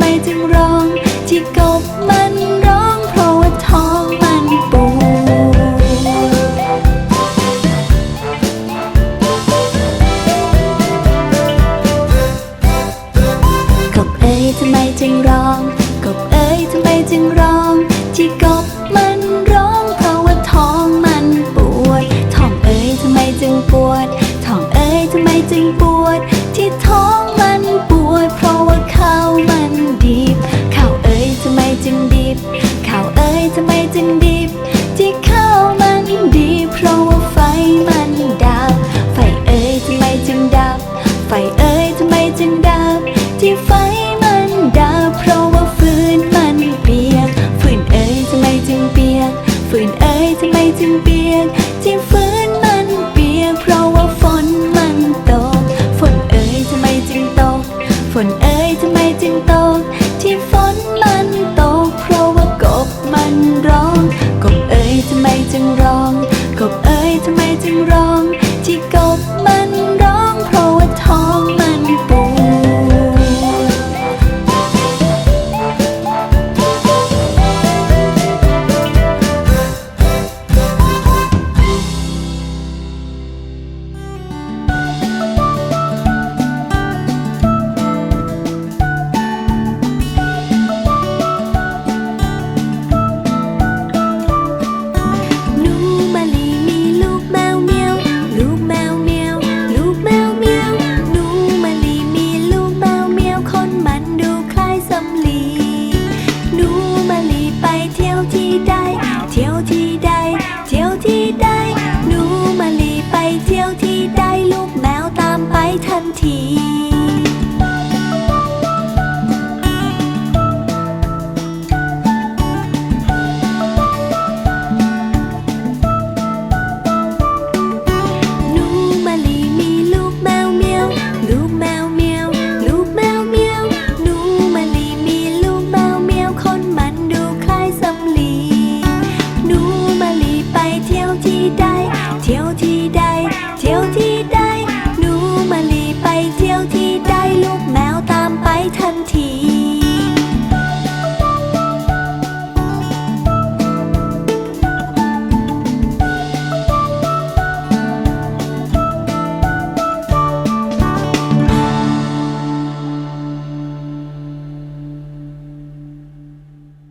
ไมจึงร้อง ที่กบมันร้อง เพราะว่าท้องมันปวดกบเอ๋ยทำไมจึงร้อง กบเอ๋ยทำไมจึงร้อง ที่กบมันร้อง เพราะว่าท้องมันปวดท้องเอ๋ยทำไมจึงปวด trên tôi